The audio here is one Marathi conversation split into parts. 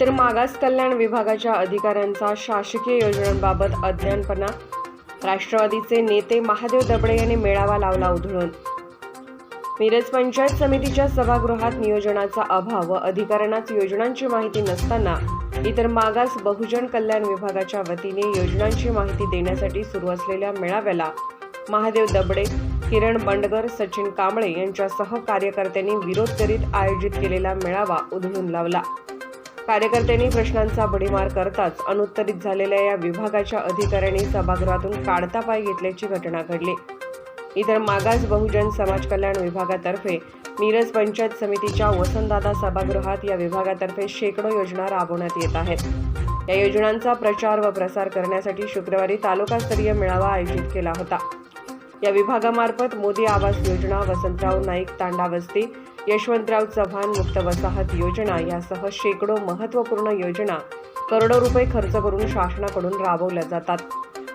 तर मागास कल्याण विभागाच्या अधिकाऱ्यांचा शासकीय योजनांबाबत अज्ञानपणा. राष्ट्रवादीचे नेते महादेव दबडे यांनी मेळावा लावला उधळून. मिरज पंचायत समितीच्या सभागृहात नियोजनाचा अभाव व अधिकाऱ्यांनाच योजनांची माहिती नसताना इतर मागास बहुजन कल्याण विभागाच्या वतीने योजनांची माहिती देण्यासाठी सुरू असलेल्या मेळाव्याला महादेव दबडे किरण बंडगर सचिन कांबळे यांच्यासह कार्यकर्त्यांनी विरोध करीत आयोजित केलेला मेळावा उधळून लावला. कार्यकर्त्यांनी प्रश्नांचा बडीमार करताच अनुत्तरित झालेल्या या विभागाच्या अधिकाऱ्यांनी सभागृहातून काढता पाय घेतल्याची घटना घडली. इतर मागास बहुजन समाज कल्याण विभागातर्फे मिरज पंचायत समितीच्या वसंतदादा सभागृहात या विभागातर्फे शेकडो योजना राबवण्यात येत आहेत. या योजनांचा प्रचार व प्रसार करण्यासाठी शुक्रवारी तालुकास्तरीय मेळावा आयोजित केला होता. या विभागामार्फत मोदी आवास योजना वसंतराव नाईक तांडा वस्ती यशवंतराव चव्हाण मुक्त वसाहत योजना यासह शेकडो महत्त्वपूर्ण योजना करोडो रुपये खर्च करून शासनाकडून राबवल्या जातात.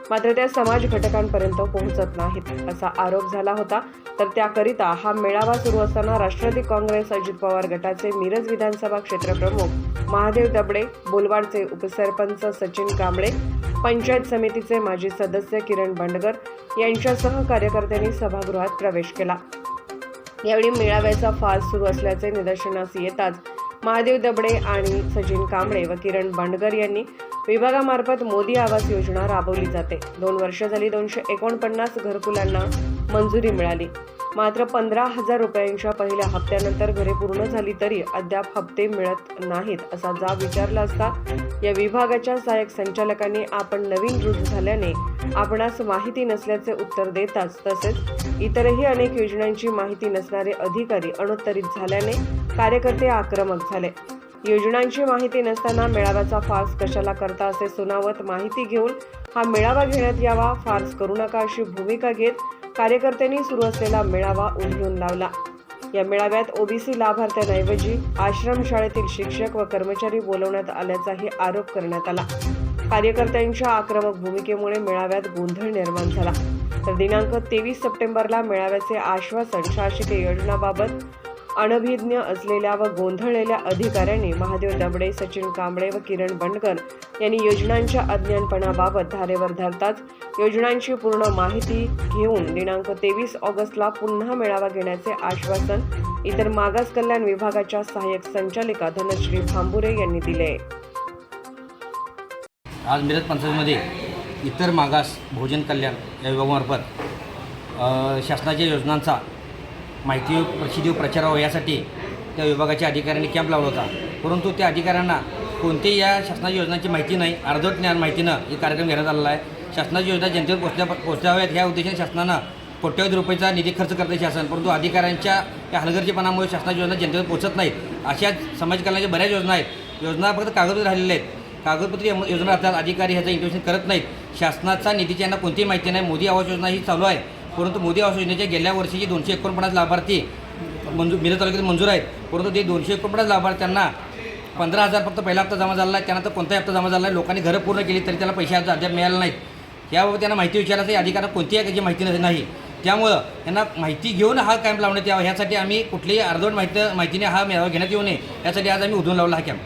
मात्र त्या समाज घटकांपर्यंत पोहोचत नाहीत असा आरोप झाला होता. तर त्याकरिता हा मेळावा सुरू असताना राष्ट्रवादी काँग्रेस अजित पवार गटाचे मिरज विधानसभा क्षेत्रप्रमुख महादेव दबडे बोलवाडचे उपसरपंच सचिन कांबळे पंचायत समितीचे माजी सदस्य किरण बंडगर यांच्यासह कार्यकर्त्यांनी सभागृहात प्रवेश केला. यावेळी मेळाव्याचा फास सुरू असल्याचे निदर्शनास येताच महादेव दबडे आणि सचिन कांबळे व किरण बांडगर यांनी विभागामार्फत मोदी आवास योजना राबवली जाते. दोन वर्ष झाली दोनशे एकोणपन्नास घरकुलांना मंजुरी मिळाली. मात्र पंधरा हजार रुपयांच्या पहिल्या हप्त्यानंतर घरे पूर्ण झाली तरी अद्याप हप्ते मिळत नाहीत असा जाब विचारला असता या विभागाच्या सहाय्यक संचालकांनी आपण नवीन रुजू झाल्याने आपणास माहिती नसल्याचे उत्तर देताच तसेच इतरही अनेक योजनांची माहिती नसणारे अधिकारी अनुत्तरित झाल्याने कार्यकर्ते आक्रमक झाले. योजनांची माहिती नसताना मेळाव्याचा फार्स कशाला करता असे सुनावत माहिती घेऊन हा मेळावा घेण्यात यावा फार्स करू नका अशी भूमिका घेत कार्यकर्त्यांनी सुरू असलेला मेळावा उधळून लावला. या मेळाव्यात ओबीसी लाभार्थ्यांऐवजी आश्रमशाळेतील शिक्षक व कर्मचारी बोलवण्यात आल्याचाही आरोप करण्यात आला. कार्यकर्त्यांच्या आक्रमक भूमिकेमुळे मेळाव्यात गोंधळ निर्माण झाला. तर दिनांक तेवीस सप्टेंबरला मेळाव्याचे आश्वासन शासकीय योजनाबाबत अनभिज्ञ असलेल्या व गोंधळलेल्या अधिकाऱ्यांनी महादेव दबडे सचिन कांबळे व किरण बंडकर यांनी योजनांच्या अज्ञानपणाबाबत धारेवर धरताच योजनांची पूर्ण माहिती घेऊन दिनांक तेवीस ऑगस्टला पुन्हा मेळावा घेण्याचे आश्वासन इतर मागास कल्याण विभागाच्या सहाय्यक संचालिका धनश्री भांबुरे यांनी दिले. आज मिरज पंचायतमध्ये इतर मागास भोजन कल्याण या विभागामार्फत शासनाच्या योजनांचा माहिती प्रसिद्धी प्रचारावं यासाठी त्या विभागाच्या अधिकाऱ्यांनी कॅम्प लावला होता. परंतु त्या अधिकाऱ्यांना कोणतेही या शासनाच्या योजनांची माहिती नाही अर्धवट ज्ञान माहितीनं हे कार्यक्रम घेण्यात आलेला आहे. शासनाची योजना जनतेवर पोचल्या पोचल्याव्यात ह्या उद्देशाने शासनानं कोट्यवधी रुपयाचा निधी खर्च करते शासन. परंतु अधिकाऱ्यांच्या या हलगर्जीपणामुळे शासनाची योजना जनतेवर पोचत नाहीत. अशा समाज कल्याणाच्या बऱ्याच योजना आहेत. योजना फक्त कागदपत्र राहिलेल्या आहेत. कागदपत्री योजना असतात अधिकारी ह्याचं इंटिमेशन करत नाहीत. शासनाचा निधीची यांना कोणतीही माहिती नाही. मोदी आवास योजना ही चालू आहे. परंतु मोदी आवास योजनेच्या गेल्या वर्षीची दोनशे एकोणपन्नास लाभार्थी मंजूर मिरज तालुक्यात मंजूर आहेत. परंतु ते दोनशे एकोणपन्नास लाभार्थ्यांना पंधरा हजार फक्त पहिला हप्ता जमा झाला आहे त्यानंतर कोणताही हप्ता जमा झाला आहे लोकांनी घरं पूर्ण केली तरी त्याला पैसे अद्याप मिळाले नाहीत. याबाबत त्यांना माहिती विचारायचं अधिकाऱ्यांना कोणतीही याची माहिती नाही. त्यामुळं त्यांना माहिती घेऊन हा कॅम्प लावण्यात यावा. ह्यासाठी आम्ही कुठलीही अर्धवट माहिती माहितीने हा मेळावा घेण्यात येऊ नये. यासाठी आज आम्ही उधळून लावला हा कॅम्प.